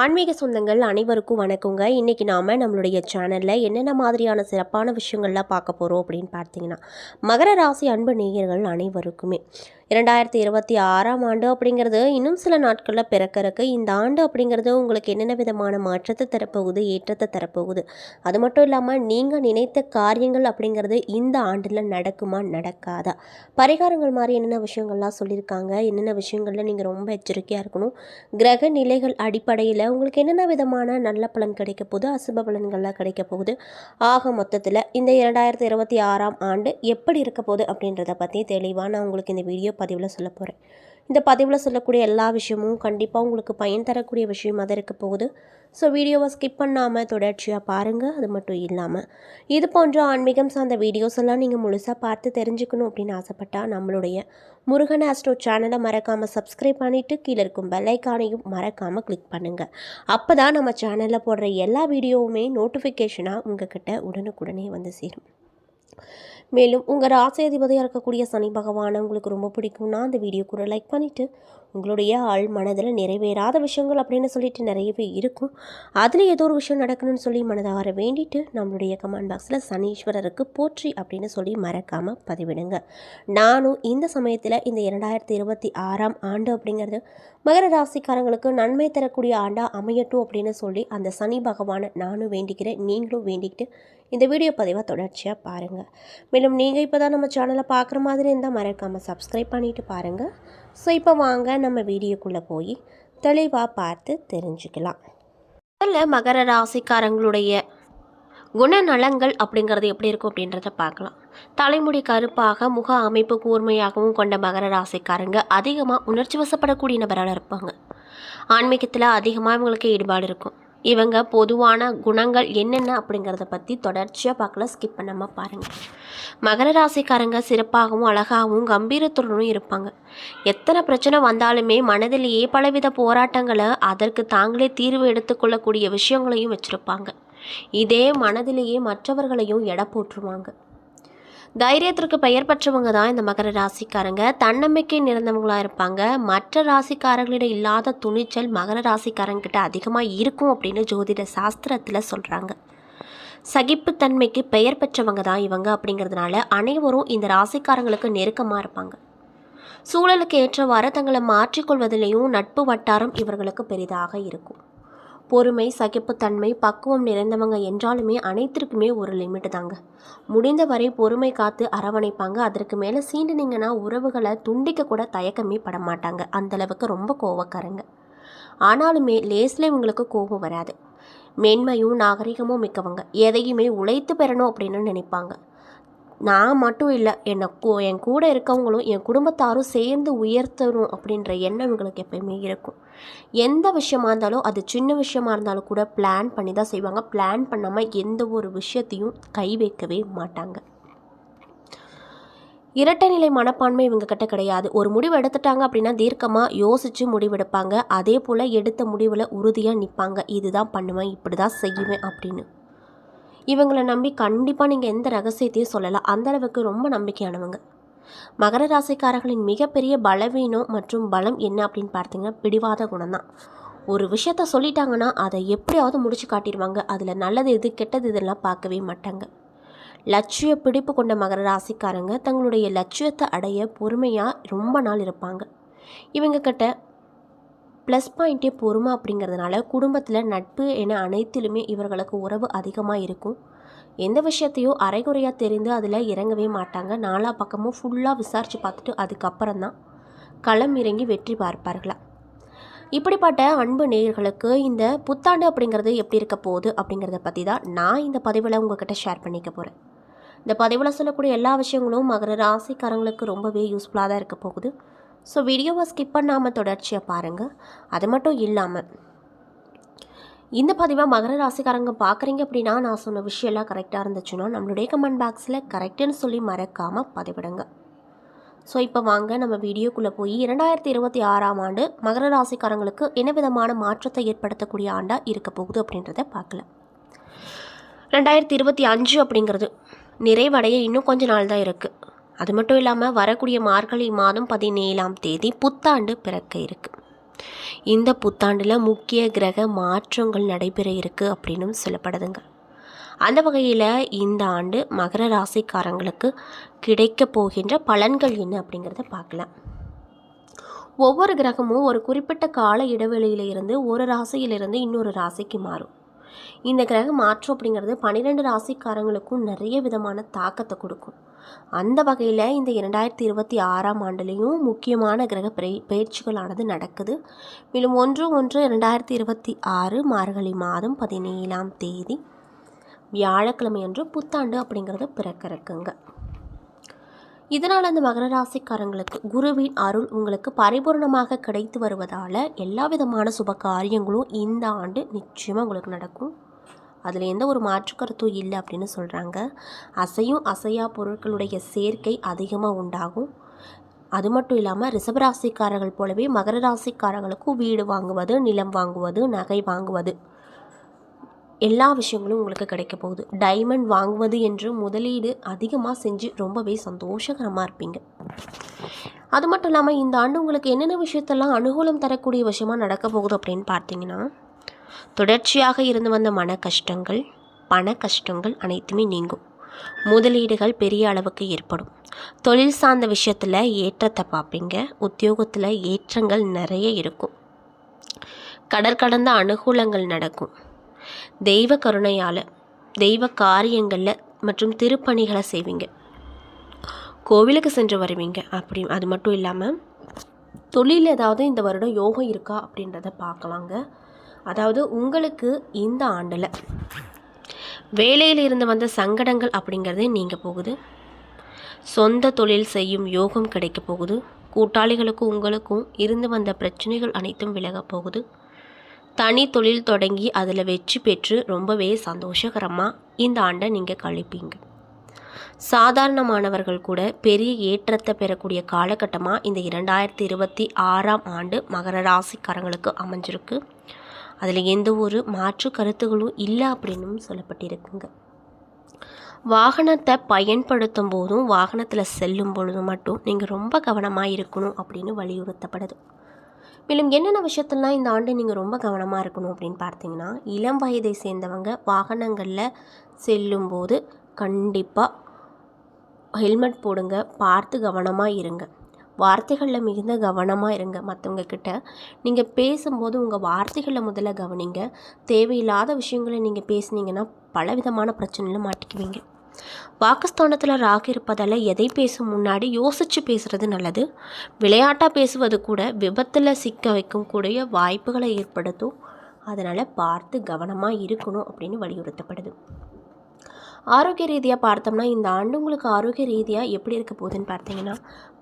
ஆன்மீக சொந்தங்கள் அனைவருக்கும் வணக்கங்க. இன்றைக்கி நாம் நம்மளுடைய சேனலில் என்னென்ன மாதிரியான சிறப்பான விஷயங்கள்லாம் பார்க்க போகிறோம் அப்படின்னு பார்த்தீங்கன்னா மகர ராசி அன்பு நேயர்கள் அனைவருக்குமே. இரண்டாயிரத்தி இருபத்தி ஆறாம் ஆண்டு அப்படிங்கிறது இன்னும் சில நாட்களில் பிறக்கிறக்கு இந்த ஆண்டு அப்படிங்கிறது உங்களுக்கு என்னென்ன விதமான மாற்றத்தை தரப்போகுது ஏற்றத்தை தரப்போகுது? அது மட்டும் இல்லாமல் நீங்கள் நினைத்த காரியங்கள் அப்படிங்கிறது இந்த ஆண்டில் நடக்குமா நடக்காதா? பரிகாரங்கள் மாதிரி என்னென்ன விஷயங்கள்லாம் சொல்லியிருக்காங்க? என்னென்ன விஷயங்களில் நீங்கள் ரொம்ப எச்சரிக்கையாக இருக்கணும்? கிரக நிலைகள் அடிப்படையில் உங்களுக்கு என்னென்ன விதமான நல்ல பலன் கிடைக்க போகுது? அசுப பலன்கள்லாம் கிடைக்க போகுது? ஆக மொத்தத்தில் இந்த இரண்டாயிரத்தி இருபத்தி ஆறாம் ஆண்டு எப்படி இருக்க போகுது அப்படின்றத பற்றி தெளிவாக நான் உங்களுக்கு இந்த வீடியோ பதிவில் சொல்ல போகிறேன் இந்த பதிவில் சொல்லக்கூடிய எல்லா விஷயமும் கண்டிப்பாக உங்களுக்கு பயன் தரக்கூடிய விஷயமாக தான் இருக்க போகுது. ஸோ வீடியோவை ஸ்கிப் பண்ணாமல் தொடர்ச்சியாக பாருங்கள் அது மட்டும் இல்லாமல் இது போன்ற ஆன்மீகம் சார்ந்த வீடியோஸ் எல்லாம் நீங்கள் முழுசாக பார்த்து தெரிஞ்சுக்கணும் அப்படின்னு ஆசைப்பட்டால் நம்மளுடைய முருகன் ஆஸ்ட்ரோ சேனலை மறக்காமல் சப்ஸ்கிரைப் பண்ணிவிட்டு கீழே இருக்கும் பெல்லைக்கானையும் மறக்காமல் கிளிக் பண்ணுங்கள் அப்போ தான் நம்ம சேனலில் போடுற எல்லா வீடியோவுமே நோட்டிஃபிகேஷனாக உங்ககிட்ட உடனுக்குடனே வந்து சேரும். மேலும் உங்கள் ராசியாதிபதியாக இருக்கக்கூடிய சனி பகவானை உங்களுக்கு ரொம்ப பிடிக்கும்னா அந்த வீடியோ கூட லைக் பண்ணிவிட்டு உங்களுடைய ஆள் மனதில் நிறைவேறாத விஷயங்கள் அப்படின்னு சொல்லிட்டு நிறையவே இருக்கும். அதில் ஏதோ ஒரு விஷயம் நடக்கணும்னு சொல்லி மனதார வேண்டிட்டு நம்மளுடைய கமெண்ட் பாக்ஸில் சனீஸ்வரருக்கு போற்றி அப்படின்னு சொல்லி மறக்காமல் பதிவிடுங்க. நானும் இந்த சமயத்தில் இந்த இரண்டாயிரத்தி இருபத்தி ஆறாம் ஆண்டு அப்படிங்கிறது மகர ராசிக்காரங்களுக்கு நன்மை தரக்கூடிய ஆண்டாக அமையட்டும் அப்படின்னு சொல்லி அந்த சனி பகவானை நானும் வேண்டிக்கிறேன் நீங்களும் வேண்டிக்கிட்டு இந்த வீடியோ பதிவாக தொடர்ச்சியாக பாருங்கள் மேலும் நீங்கள் இப்போ தான் நம்ம சேனலை பார்க்குற மாதிரி இருந்தால் மறக்காமல் சப்ஸ்கிரைப் பண்ணிவிட்டு பாருங்கள் ஸோ இப்போ வாங்க நம்ம வீடியோக்குள்ளே போய் தெளிவாக பார்த்து தெரிஞ்சுக்கலாம். முதல்ல மகர ராசிக்காரங்களுடைய குணநலங்கள் அப்படிங்கிறது எப்படி இருக்கும் அப்படின்றத பார்க்கலாம். தலைமுடி கருப்பாக முக அமைப்பு கூர்மையாகவும் கொண்ட மகர ராசிக்காரங்க அதிகமாக உணர்ச்சி வசப்படக்கூடிய நபராக இருப்பாங்க. ஆன்மீகத்தில் அதிகமாக இவங்களுக்கு ஈடுபாடு இருக்கும். இவங்க பொதுவான குணங்கள் என்னென்ன அப்படிங்கிறத பற்றி தொடர்ச்சியாக பார்க்கல. ஸ்கிப் பண்ணாமல் பாருங்கள் மகர ராசிக்காரங்க சிறப்பாகவும் அழகாகவும் கம்பீரத்துடனும் இருப்பாங்க. எத்தனை பிரச்சனை வந்தாலுமே மனதிலேயே பலவித போராட்டங்களை அதற்கு தாங்களே தீர்வு எடுத்துக்கொள்ளக்கூடிய விஷயங்களையும் வச்சுருப்பாங்க. இதே மனதிலேயே மற்றவர்களையும் எடை போட்டுருவாங்க. தைரியத்திற்கு பெயர் பெற்றவங்க தான் இந்த மகர ராசிக்காரங்க. தன்னம்பிக்கை நிறந்தவங்களாக இருப்பாங்க. மற்ற ராசிக்காரங்களிடம் இல்லாத துணிச்சல் மகர ராசிக்காரங்கிட்ட அதிகமாக இருக்கும் அப்படின்னு ஜோதிட சாஸ்திரத்தில் சொல்கிறாங்க சகிப்புத்தன்மைக்கு பெயர் பெற்றவங்க தான் இவங்க அப்படிங்கிறதுனால அனைவரும் இந்த ராசிக்காரங்களுக்கு நெருக்கமாக இருப்பாங்க. சூழலுக்கு ஏற்றவாறு தங்களை மாற்றிக்கொள்வதிலையும் நட்பு வட்டாரம் இவர்களுக்கு பெரிதாக இருக்கும். பொறுமை சகிப்புத்தன்மை பக்குவம் நிறைந்தவங்க என்றாலுமே அனைத்திற்குமே ஒரு லிமிட் தாங்க. முடிந்தவரை பொறுமை காத்து அரவணைப்பாங்க. அதற்கு மேலே சீண்டுனீங்கன்னா உறவுகளை துண்டிக்க கூட தயக்கமே பட மாட்டாங்க. அந்தளவுக்கு ரொம்ப கோவக்காரங்க. ஆனாலுமே லேஸில் இவங்களுக்கு கோபம் வராது. மென்மையும் நாகரிகமும் மிக்கவங்க. எதையுமே உழைத்து பெறணும் அப்படின்னு நினைப்பாங்க. நான் மட்டும் இல்லை என்னை கூ என் கூட இருக்கவங்களும் என் குடும்பத்தாரும் சேர்ந்து உயர்த்தணும் அப்படின்ற எண்ணம் இவங்களுக்கு எப்பயுமே இருக்கும். எந்த விஷயமா இருந்தாலும் அது சின்ன விஷயமா இருந்தாலும் கூட பிளான் பண்ணி தான் செய்வாங்க. பிளான் பண்ணாமல் எந்த ஒரு விஷயத்தையும் கை வைக்கவே மாட்டாங்க. இரட்டை நிலை மனப்பான்மை இவங்க கிட்ட கிடையாது. ஒரு முடிவு எடுத்துட்டாங்க அப்படின்னா தீர்க்கமாக யோசித்து முடிவெடுப்பாங்க அதே போல் எடுத்த முடிவில் உறுதியாக நிற்பாங்க இதுதான் பண்ணுவேன் இப்படி தான் செய்வேன் அப்படின்னு. இவங்களை நம்பி கண்டிப்பாக நீங்கள் எந்த ரகசியத்தையும் சொல்லலாம் அந்த அளவுக்கு ரொம்ப நம்பிக்கையானவங்க. மகர ராசிக்காரர்களின் மிகப்பெரிய பலவீனம் மற்றும் பலம் என்ன அப்படின்னு பார்த்தீங்கன்னா பிடிவாத குணம்தான். ஒரு விஷயத்த சொல்லிட்டாங்கன்னா அதை எப்படியாவது முடிச்சு காட்டிடுவாங்க. அதில் நல்லது எது கெட்டது இதெல்லாம் பார்க்கவே மாட்டாங்க. லட்சிய பிடிப்பு கொண்ட மகர ராசிக்காரங்க தங்களுடைய லட்சியத்தை அடைய பொறுமையாக ரொம்ப நாள் இருப்பாங்க. இவங்க கிட்ட ப்ளஸ் பாயிண்ட்டே பொறுமை அப்படிங்கிறதுனால குடும்பத்தில் நட்பு என அனைத்திலுமே இவர்களுக்கு உறவு அதிகமாக இருக்கும். எந்த விஷயத்தையும் அரைகுறையாக தெரிந்து அதில் இறங்கவே மாட்டாங்க. நாலா பக்கமும் ஃபுல்லாக விசாரித்து பார்த்துட்டு அதுக்கப்புறம் தான் களம் இறங்கி வெற்றி பார்ப்பார்களா? இப்படிப்பட்ட அன்பு நேயர்களுக்கு இந்த புத்தாண்டு அப்படிங்கிறது எப்படி இருக்க போகுது அப்படிங்கிறத பற்றி தான் நான் இந்த பதிவில் உங்ககிட்ட ஷேர் பண்ணிக்க போகிறேன் இந்த பதிவில் சொல்லக்கூடிய எல்லா விஷயங்களும் மகர ராசிக்காரங்களுக்கு ரொம்பவே யூஸ்ஃபுல்லாக தான் இருக்க போகுது. ஸோ வீடியோவை ஸ்கிப் பண்ணாமல் தொடர்ச்சியாக பாருங்கள் அது மட்டும் இல்லாமல் இந்த பதிவாக மகர ராசிக்காரங்க பார்க்குறீங்க அப்படின்னா நான் சொன்ன விஷயம்லாம் கரெக்டாக இருந்துச்சுன்னா நம்மளுடைய கமெண்ட் பாக்ஸில் கரெக்டுன்னு சொல்லி மறக்காமல் பதிவிடுங்க. ஸோ இப்போ வாங்க நம்ம வீடியோக்குள்ளே போய் இரண்டாயிரத்தி இருபத்தி ஆறாம் ஆண்டு மகர ராசிக்காரங்களுக்கு என்ன விதமான மாற்றத்தை ஏற்படுத்தக்கூடிய ஆண்டாக இருக்க போகுது அப்படின்றத பார்க்கலாம் ரெண்டாயிரத்தி இருபத்தி அஞ்சு அப்படிங்கிறது நிறைவடைய இன்னும் கொஞ்ச நாள் தான் இருக்குது அது மட்டும் இல்லாமல் வரக்கூடிய மார்கழி மாதம் பதினேழாம் தேதி புத்தாண்டு பிறக்க இருக்குது இந்த புத்தாண்டில் முக்கிய கிரக மாற்றங்கள் நடைபெற இருக்குது அப்படின்னும் சொல்லப்படுதுங்க. அந்த வகையில் இந்த ஆண்டு மகர ராசிக்காரங்களுக்கு கிடைக்க போகின்ற பலன்கள் என்ன அப்படிங்கிறத பார்க்கலாம். ஒவ்வொரு கிரகமும் ஒரு குறிப்பிட்ட கால இடைவெளியில் இருந்து ஒரு ராசியிலிருந்து இன்னொரு ராசிக்கு மாறும். இந்த கிரக மாற்றம் அப்படிங்கிறது பன்னிரெண்டு ராசிக்காரங்களுக்கும் நிறைய விதமான தாக்கத்தை கொடுக்கும். அந்த வகையில் இந்த இரண்டாயிரத்தி இருபத்தி ஆறாம் ஆண்டுலேயும் முக்கியமான கிரக பயிற்சிகளானது நடக்குது. மேலும் ஒன்று ஒன்று இரண்டாயிரத்தி இருபத்தி ஆறு மார்கழி மாதம் பதினேழாம் தேதி வியாழக்கிழமை அன்று புத்தாண்டு அப்படிங்கிறது பிறக்க இருக்குங்க இதனால் அந்த மகர ராசிக்காரங்களுக்கு குருவின் அருள் உங்களுக்கு பரிபூர்ணமாக கிடைத்து வருவதால் எல்லா விதமான சுப காரியங்களும் இந்த ஆண்டு நிச்சயமாக உங்களுக்கு நடக்கும். அதில் எந்த ஒரு மாற்று கருத்தும் இல்லை அப்படின்னு சொல்கிறாங்க அசையும் அசையா பொருட்களுடைய சேர்க்கை அதிகமாக உண்டாகும். அது மட்டும் இல்லாமல் ரிசபராசிக்காரர்கள் போலவே மகர ராசிக்காரர்களுக்கும் வீடு வாங்குவது நிலம் வாங்குவது நகை வாங்குவது எல்லா விஷயங்களும் உங்களுக்கு கிடைக்க போகுது. டைமண்ட் வாங்குவது என்று முதலீடு அதிகமாக செஞ்சு ரொம்பவே சந்தோஷகரமாக இருப்பீங்க. அது மட்டும் இல்லாமல் இந்த ஆண்டு உங்களுக்கு என்னென்ன விஷயத்தெல்லாம் அனுகூலம் தரக்கூடிய விஷயமா நடக்க போகுது அப்படின்னு பார்த்தீங்கன்னா தொடர்ச்சியாக இருந்து வந்த மன கஷ்டங்கள் பண கஷ்டங்கள் அனைத்துமே நீங்கும். முதலீடுகள் பெரிய அளவுக்கு ஏற்படும். தொழில் சார்ந்த விஷயத்தில் ஏற்றத்தை பார்ப்பீங்க. உத்தியோகத்தில் ஏற்றங்கள் நிறைய இருக்கும். கடற்கடந்த அனுகூலங்கள் நடக்கும். தெய்வ கருணையால் தெய்வ காரியங்களில் மற்றும் திருப்பணிகளை செய்வீங்க. கோவிலுக்கு சென்று வருவீங்க. அப்படி அது மட்டும் இல்லாமல் தொழில் ஏதாவது இந்த வருடம் யோகம் இருக்கா அப்படின்றத பார்க்கலாங்க. அதாவது உங்களுக்கு இந்த ஆண்டில் வேலையில் இருந்து வந்த சங்கடங்கள் அப்படிங்கிறது நீங்கள் போகுது. சொந்த தொழில் செய்யும் யோகம் கிடைக்க போகுது. கூட்டாளிகளுக்கும் உங்களுக்கும் இருந்து வந்த பிரச்சனைகள் அனைத்தும் விலகப் போகுது. தனி தொழில் தொடங்கி அதில் வெற்றி பெற்று ரொம்பவே சந்தோஷகரமாக இந்த ஆண்டை நீங்கள் கழிப்பீங்க. சாதாரணமானவர்கள் கூட பெரிய ஏற்றத்தை பெறக்கூடிய காலகட்டமாக இந்த இரண்டாயிரத்தி இருபத்தி ஆறாம் ஆண்டு மகர ராசிக்காரங்களுக்கு அமைஞ்சிருக்கு. அதில் எந்த ஒரு மாற்று கருத்துகளும் இல்லை அப்படின்னும் சொல்லப்பட்டிருக்குங்க. வாகனத்தை பயன்படுத்தும் போதும் வாகனத்தில் செல்லும் பொழுதும் மட்டும் நீங்கள் ரொம்ப கவனமாக இருக்கணும் அப்படின்னு வலியுறுத்தப்படுது. மேலும் என்னென்ன விஷயத்தெல்லாம் இந்த ஆண்டு நீங்கள் ரொம்ப கவனமாக இருக்கணும் அப்படின்னு பார்த்தீங்கன்னா இளம் வயதை சேர்ந்தவங்க வாகனங்களில் செல்லும்போது கண்டிப்பாக ஹெல்மெட் போடுங்க பார்த்து கவனமாக இருங்க. வார்த்தைகளில் மிகுந்த கவனமாக இருங்க மற்றவங்க கிட்ட. நீங்கள் பேசும்போது உங்கள் வார்த்தைகளில் முதல்ல கவனிங்க. தேவையில்லாத விஷயங்களை நீங்கள் பேசுனீங்கன்னா பலவிதமான பிரச்சனையில் மாட்டிக்குவீங்க. வாக்குஸ்தானத்தில் ராகு இருப்பதால் எதை பேசும் முன்னாடி யோசித்து பேசுகிறது நல்லது. விளையாட்டாக பேசுவது கூட விபத்தில் சிக்க வைக்கும் கூடிய வாய்ப்புகளை ஏற்படுத்தும். அதனால் பார்த்து கவனமாக இருக்கணும் அப்படின்னு வலியுறுத்தப்படுது. ஆரோக்கிய ரீதியாக பார்த்தோம்னா இந்த ஆண்டு உங்களுக்கு ஆரோக்கிய ரீதியாக எப்படி இருக்க போகுதுன்னு பார்த்தீங்கன்னா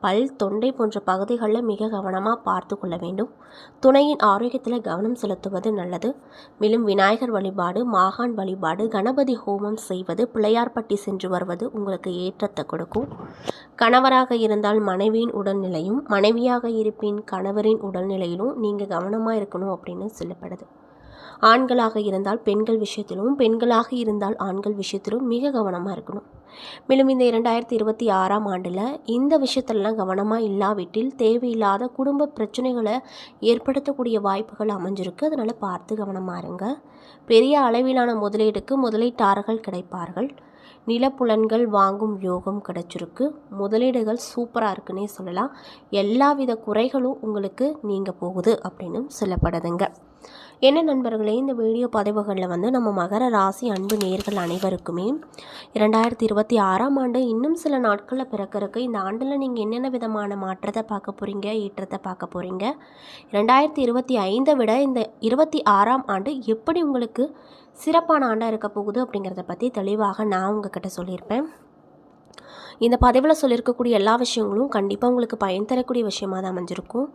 பல் தொண்டை போன்ற பகுதிகளில் மிக கவனமாக பார்த்து கொள்ள வேண்டும். துணையின் ஆரோக்கியத்தில் கவனம் செலுத்துவது நல்லது. மேலும் விநாயகர் வழிபாடு மாகாண் வழிபாடு கணபதி ஹோமம் செய்வது பிள்ளையார்பட்டி சென்று வருவது உங்களுக்கு ஏற்றத்தை கொடுக்கும். கணவராக இருந்தால் மனைவியின் உடல்நிலையும் மனைவியாக இருப்பின் கணவரின் உடல்நிலையிலும் நீங்கள் கவனமாக இருக்கணும் அப்படின்னு சொல்லப்படுது. ஆண்களாக இருந்தால் பெண்கள் விஷயத்திலும் பெண்களாக இருந்தால் ஆண்கள் விஷயத்திலும் மிக கவனமாக இருக்கணும். மேலும் இந்த இரண்டாயிரத்தி இருபத்தி ஆறாம் ஆண்டில் இந்த விஷயத்திலலாம் கவனமாக இல்லாவிட்டில் தேவையில்லாத குடும்ப பிரச்சனைகளை ஏற்படுத்தக்கூடிய வாய்ப்புகள் அமைஞ்சிருக்கு. அதனால் பார்த்து கவனமாக இருங்க. பெரிய அளவிலான முதலீடுக்கு முதலீட்டாளர்கள் கிடைப்பார்கள். நிலப்புலன்கள் வாங்கும் யோகம் கிடைச்சிருக்கு. முதலீடுகள் சூப்பராக இருக்குன்னே சொல்லலாம். எல்லாவித குறைகளும் உங்களுக்கு நீங்கள் போகுது அப்படின்னு சொல்லப்படுதுங்க. என்ன நண்பர்களே இந்த வீடியோ பதிவுகளில் வந்து நம்ம மகர ராசி அன்பு நேர்கள் அனைவருக்குமே இரண்டாயிரத்தி இருபத்தி ஆறாம் ஆண்டு இன்னும் சில நாட்களில் பிறக்கிறதுக்கு இந்த ஆண்டில் நீங்கள் என்னென்ன விதமான மாற்றத்தை பார்க்க போகிறீங்க ஏற்றத்தை பார்க்க போகிறீங்க இரண்டாயிரத்தி இருபத்தி ஐந்தை விட இந்த இருபத்தி ஆறாம் ஆண்டு எப்படி உங்களுக்கு சிறப்பான ஆண்டாக இருக்க போகுது அப்படிங்கிறத பற்றி தெளிவாக நான் உங்ககிட்ட சொல்லியிருப்பேன். இந்த பதிவில் சொல்லியிருக்கக்கூடிய எல்லா விஷயங்களும் கண்டிப்பாக உங்களுக்கு பயன் தரக்கூடிய விஷயமாக தான் அமைஞ்சிருக்கும்.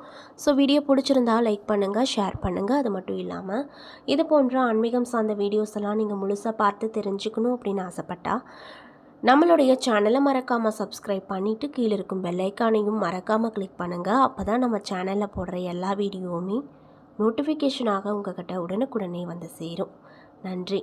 ஸோ வீடியோ பிடிச்சிருந்தா லைக் பண்ணுங்கள் ஷேர் பண்ணுங்கள் அது மட்டும் இல்லாமல் இது போன்ற ஆன்மீகம் சார்ந்த வீடியோஸ் எல்லாம் நீங்கள் முழுசாக பார்த்து தெரிஞ்சுக்கணும் அப்படின்னு ஆசைப்பட்டா நம்மளுடைய சேனலை மறக்காமல் சப்ஸ்கிரைப் பண்ணிவிட்டு கீழே இருக்கும் பெல்லைக்கானையும் மறக்காமல் கிளிக் பண்ணுங்கள் அப்போ தான் நம்ம சேனலில் போடுற எல்லா வீடியோவுமே நோட்டிஃபிகேஷனாக உங்கள்கிட்ட உடனுக்குடனே வந்து சேரும். நன்றி.